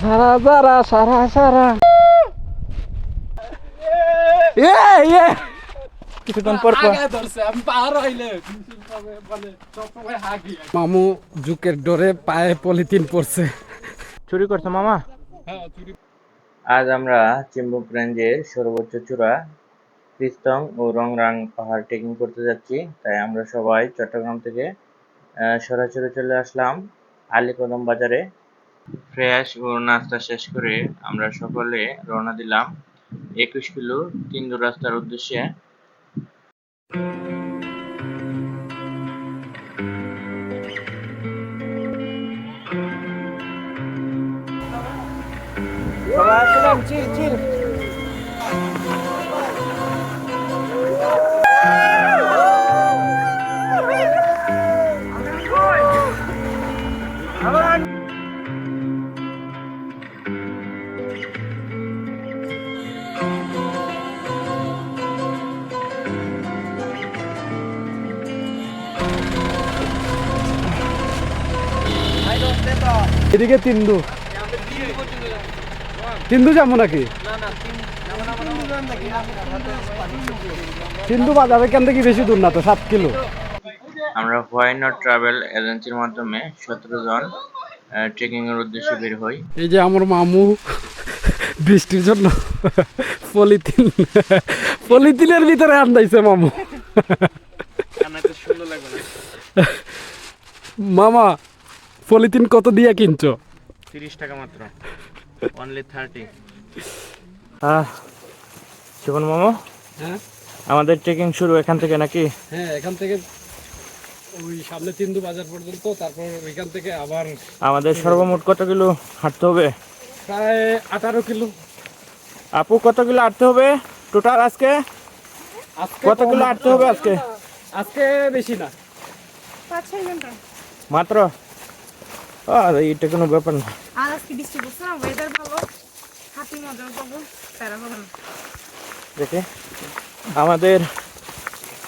সারা সারা সারা সারা। এ এ। কিছুক্ষণ পর পর মামু জুকের ডোরে পায়ে পলিথিন পড়ছে। চুরি করছে মামা? আজ আমরা চিম্বুক রেঞ্জের সর্বোচ্চ চূড়া পিস্তং ও রংরাং পাহাড় ট্রেকিং করতে যাচ্ছি। তাই আমরা সবাই চট্টগ্রাম থেকে আহ, সরাসরি চলে আসলাম আলীকদম বাজারে। ফ্রেশ ও নাস্তা শেষ করে আমরা সকলে রওনা দিলাম একুশ কিলো তিন্দু রাস্তার উদ্দেশ্যে। আসলাম chill, চিল। এদিকে তিন্দু। তিন্দু যাব নাকি? তিন্দু বাজারে কেন থেকে বেশি দূর না তো সাত কিলো। আমরা হোয়াই নট ট্রাভেল এজেন্সির মাধ্যমে সতেরো জন ট্রেকিং এর উদ্দেশ্যে বের হই। এই যে আমার মামু বৃষ্টির জন্য পলিথিন পলিথিনের ভিতরে আন্দাইছে মামু। মামা পলিথিন কত দিয়ে কিনছো? তিরিশ টাকা মাত্র। অনলি থার্টি জীবন মামা? হ্যাঁ? আমাদের ট্রেকিং শুরু এখান থেকে নাকি? হ্যাঁ এখান থেকে ওই সামনে তিন্দু বাজার পর্যন্ত তারপর ওইখান থেকে আবার আমাদের সর্বমোট কত কিলো হাঁটতে হবে? প্রায় আঠারো কিলো। আপু কত কিলো হাঁটতে হবে? টোটাল আজকে? আজকে কত কিলো হাঁটতে হবে আজকে? আজকে বেশি না। পাঁচ ছয় ঘণ্টা। মাত্র? আর এইটা কোনো ব্যাপার না। আর আজকে বৃষ্টি পড়ছে না ওয়েদার ভালো হাতি মজা পাবো প্যারা পাবো না। দেখে। আমাদের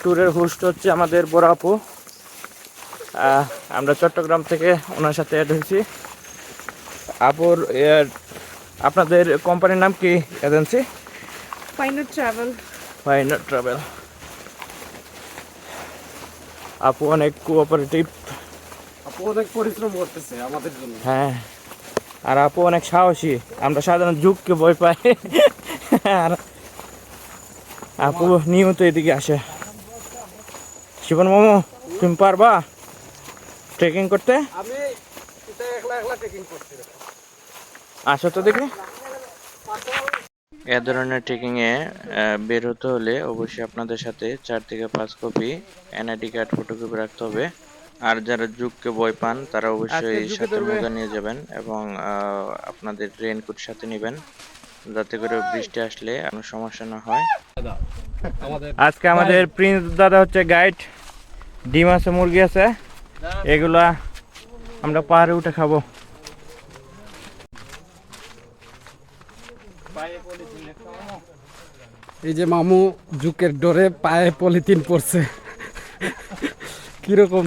ট্যুরের হোস্ট হচ্ছে আমাদের বড় আপু। আমরা চট্টগ্রাম থেকে ওনার সাথে অ্যাড হয়েছি। আপুর আপনাদের কোম্পানির নাম কি agency final travel fine travel আপু অনেক কোঅপারেটিভ আপু অনেক পরিশ্রম করতেছে আমাদের জন্য। হ্যাঁ। আর আপু অনেক সাহসী। আমরা সাধারণ যুগকে ভয় পাই। আর আপু নিয়মিত এদিকে আসে। শিবন মোমো তুমি পারবা? ট্রেকিং করতে? আমি একলা একলা ট্রেকিং করছি। আসো তো দেখি। এ ধরনের ট্রেকিং এ বের হতে হলে অবশ্যই আপনাদের সাথে চার থেকে পাঁচ কপি এনআইডি কার্ড ফটোকপি রাখতে হবে। আর যারা যুগকে ভয় পান তারা অবশ্যই সাথে মোজা নিয়ে যাবেন এবং আহ, আপনাদের রেইনকোট সাথে নেবেন। যাতে করে বৃষ্টি আসলে কোনো সমস্যা না হয়। আজকে আমাদের প্রিন্স দাদা হচ্ছে গাইড ডিম আছে মুরগি আছে। এগুলা আমরা পাহাড়ে উঠে খাব। এই যে মামু জুকের ডোরে পায়ে পলিথিন পড়ছে কীরকম?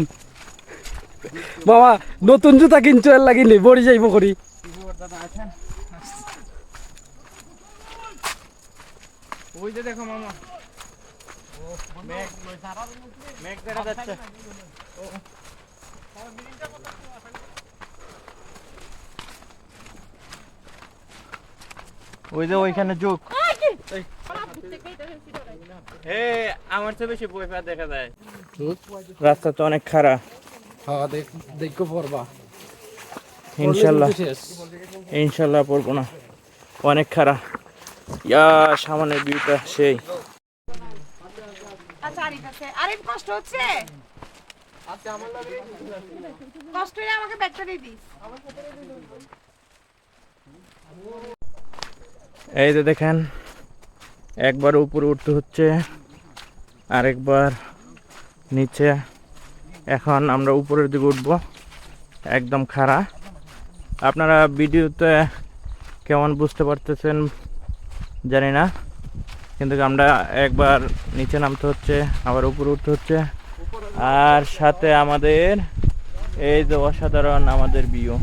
মামা নতুন জুতা কিনছো এর লাগিনি বড়ি যাইব করি। ওই যে দেখো মামা। মেঘ মেঘ দেখা যাচ্ছে ওই যে ওইখানে যুগ। আমার চেয়ে বেশি বই দেখা যায়। রাস্তা তো অনেক খারাপ। হ্যাঁ দেখ দেখো পড়বা ইনশাল্লাহ। ইনশাল্লাহ পড়ব না। অনেক খারাপ। ইয়া সামনের ভিউটা সেই। আচ্ছা আরিফ আছে। আরিফ কষ্ট হচ্ছে? কষ্ট আমাকে ব্যাগটা দিয়ে দিস। এই যে দেখেন একবার উপরে উঠতে হচ্ছে আরেকবার নিচে। এখন আমরা উপরের দিকে উঠবো। একদম খাড়া। আপনারা ভিডিওতে কেমন বুঝতে পারতেছেন জানি না, কিন্তু আমরা একবার নিচে নামতে হচ্ছে, আবার উপরে উঠতে হচ্ছে। আর সাথে আমাদের এই যে অসাধারণ আমাদের বিও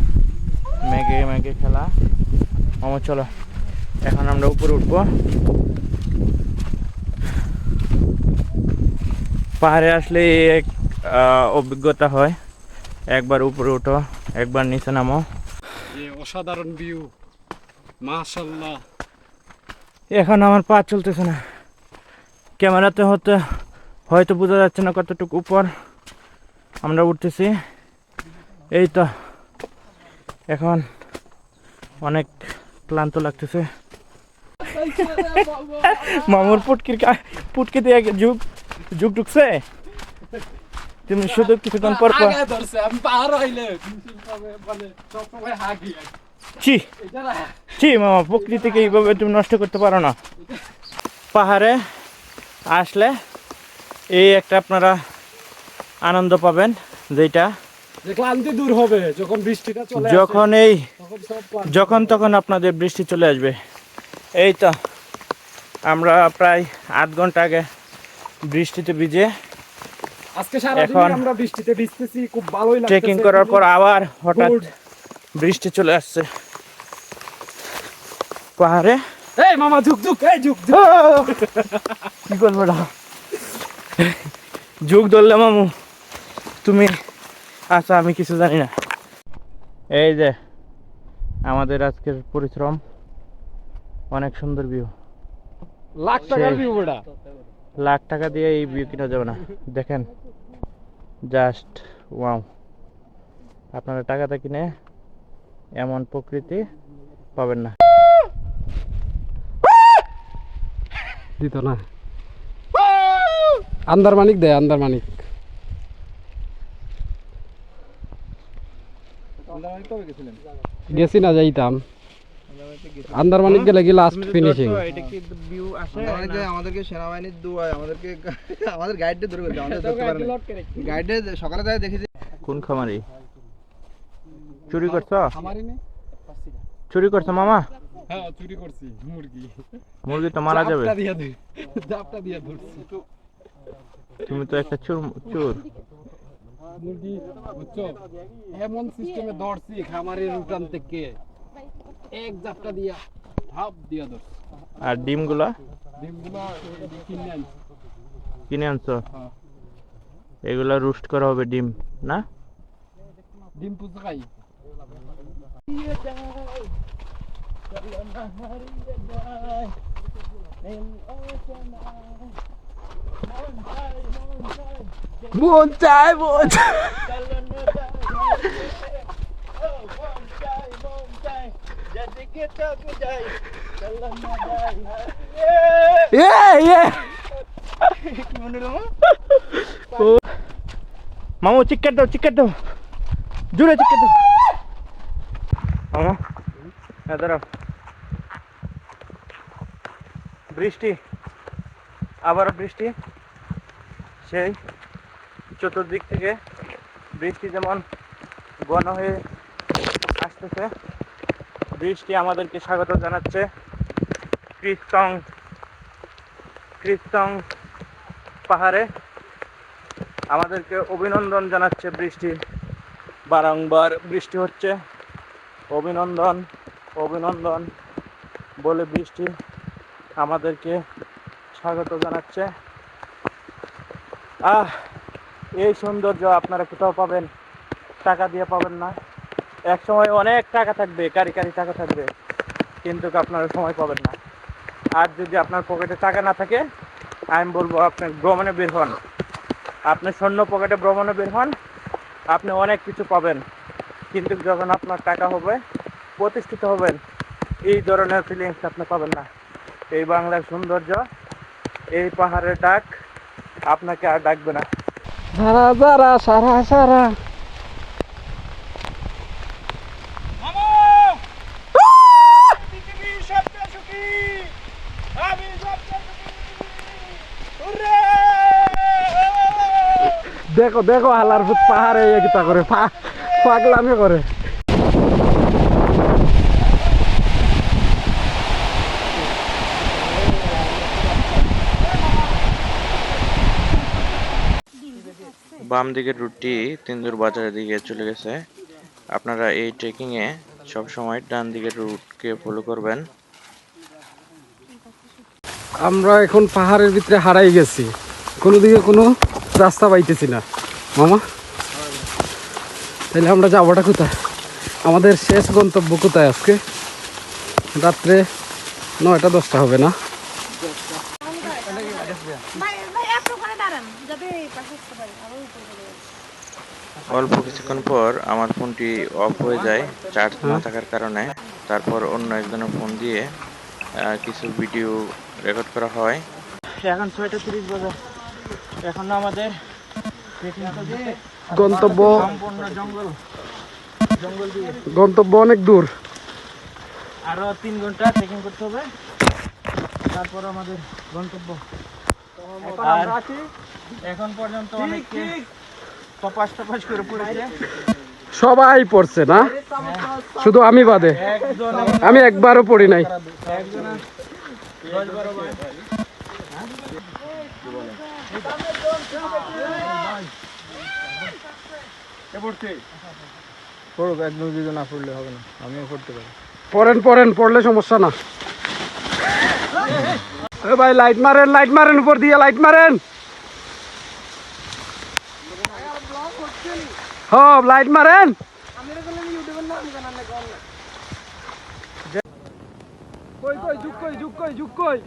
মেঘে মেঘে খেলা। মামু, চলো, এখন আমরা উপরে উঠবো। পাহাড়ে আসলে এক অভিজ্ঞতা হয়। একবার উপরে উঠো একবার নিচে নামো। অসাধারণ ভিউ মাশাল্লাহ এখন আমার পা চলতেছে না। ক্যামেরাতে হতে হয়তো বোঝা যাচ্ছে না কতটুকু উপর। আমরা উঠতেছি। এই তো। এখন অনেক ক্লান্ত লাগতেছে। মামুর পুটকির কা- পুটকি দিয়ে যুগ যুগ ঢুকছে? তুমি শুধু কিছুক্ষণ পর পর ছি। ছি মামা প্রকৃতিকে এইভাবে তুমি নষ্ট করতে পারো না। পাহাড়ে আসলে এই একটা আপনারা আনন্দ পাবেন যেটা ক্লান্তি দূর হবে যখন বৃষ্টিটা চলে যখন এই যখন তখন আপনাদের বৃষ্টি চলে আসবে। এই তো আমরা প্রায় আধ ঘণ্টা আগে বৃষ্টিতে ভিজে আজকে সারাদিন আমরা বৃষ্টিতে ভিজতেছি খুব ভালোই লাগছে ট্রেকিং করার পর আবার হঠাৎ বৃষ্টি চলে আসছে। পাহাড়ে। এই মামা ঝুক ঝুক এই ঝুক ঝুক। কি করব না যুগ ধরলে মামু তুমি আচ্ছা আমি কিছু জানি না। এই যে আমাদের আজকের পরিশ্রম অনেক সুন্দর ভিউ লাখ টাকার। ভিউ এটা লাখ টাকা দিয়ে এই ভিউ কিনা যাবে না। দেখেন জাস্ট ওয়াও আপনারা টাকাটা কিনে এমন প্রকৃতি পাবেন না। দিত না। আন্দার মানিক দেয় আন্দার মানিক। গেছি না যাইতাম। আন্দার মানিক গেলে কি লাস্ট ফিনিশিং এটা কি ভিউ আসে আমাদেরকে আমাদেরকে সেনাবাহিনীর দুয়ায় আমাদেরকে আমাদের গাইডে ধরে ফেলছে আমাদের ধরতে পারে গাইডে সকালে তাই দেখেছি। কোন খামারি? চুরি করছ? আমারই নেই। চুরি করছ মামা? হ্যাঁ চুরি করছি মুরগি। মুরগি তো মারা যাবে। জাপটা দিয়া জাপটা দিয়া ধরছি। তুমি তো একটা চুর চুর। মুরগি বুঝছ? এমন সিস্টেমে ধরছি খামারের উঠান থেকে। এক জাপটা দিয়া ধাপ দিয়া ধরছি। আর ডিমগুলা? ডিমগুলো কিনে আনছি। কিনে আনছো? হ্যাঁ। এগুলা রুস্ট করা হবে ডিম না? ডিম পুজো খাই। মন চায় মন মামু চিকেট দাও চিকেট দাও জুড়ে চিকেট দাও মামা হ্যাঁ দাঁড়াও বৃষ্টি আবার বৃষ্টি সেই চতুর্দিক থেকে বৃষ্টি যেমন ঘন হয়ে আসতেছে বৃষ্টি আমাদেরকে স্বাগত জানাচ্ছে। কৃষ্টং কৃষ্টং পাহাড়ে আমাদেরকে অভিনন্দন জানাচ্ছে বৃষ্টি বারংবার বৃষ্টি হচ্ছে। অভিনন্দন অভিনন্দন বলে বৃষ্টি আমাদেরকে স্বাগত জানাচ্ছে। আহ, এই সৌন্দর্য আপনারা কোথাও পাবেন? টাকা দিয়ে পাবেন না। এক সময় অনেক টাকা থাকবে কারি কারি টাকা থাকবে, কিন্তু আপনারা সময় পাবেন না। আর যদি আপনার পকেটে টাকা না থাকে, আমি বলব আপনি ভ্রমণে বের হন। আপনি শূন্য পকেটে ভ্রমণে বের হন, আপনি অনেক কিছু পাবেন। কিন্তু যখন আপনার টাকা হবে, প্রতিষ্ঠিত হবেন, এই ধরনের ফিলিংস আপনি পাবেন না। এই বাংলার সৌন্দর্য, এই পাহাড়ের ডাক আপনাকে আর ডাকবে না। সারা সারা সারা। দেখো দেখো হালার ভূত পাহাড়ে একটা করে পা- পাগলামি করে। বাম দিকের রুটটি তিনদুর বাজারের দিকে চলে গেছে। আপনারা এই ট্রেকিংয়ে সব সময় ডান দিকের রুটকে ফলো করবেন। আমরা এখন পাহাড়ের ভিতরে হারাই গেছি। কোনো দিকে কোনো রাস্তা পাইতেছি না। মামা? তাহলে আমরা যাবোটা কোথায়? আমাদের শেষ গন্তব্য কোথায় আজকে? রাত্রে নয়টা দশটা হবে না। অল্প কিছুক্ষণ পর আমার ফোনটি অফ হয়ে যায় চার্জ না থাকার কারণে। তারপর অন্য একজনের ফোন দিয়ে কিছু ভিডিও রেকর্ড করা হয়। এখন ছয়টা তিরিশ বাজে। এখন আমাদের গন্তব্য। সম্পূর্ণ জঙ্গল জঙ্গল দিয়ে গন্তব্য অনেক দূর। আরও তিন ঘণ্টা ট্রেকিং করতে হবে। তারপর আমাদের গন্তব্য। এখন পর্যন্ত অনেকে টপাস টপাস করে পড়েছে। সবাই পড়ছে না? শুধু আমি বাদে। আমি একবারও পড়ি নাই। একজন পড়ুক একদম যদি না পড়লে হবে না। আমিও পড়তে পারি। পড়েন পড়েন, পড়লে সমস্যা না। ভাই, লাইট মারেন লাইট মারেন, উপর দিয়ে লাইট মারেন। হ লাইট মারেন। যুগ কই যুগ কই যুগ কই।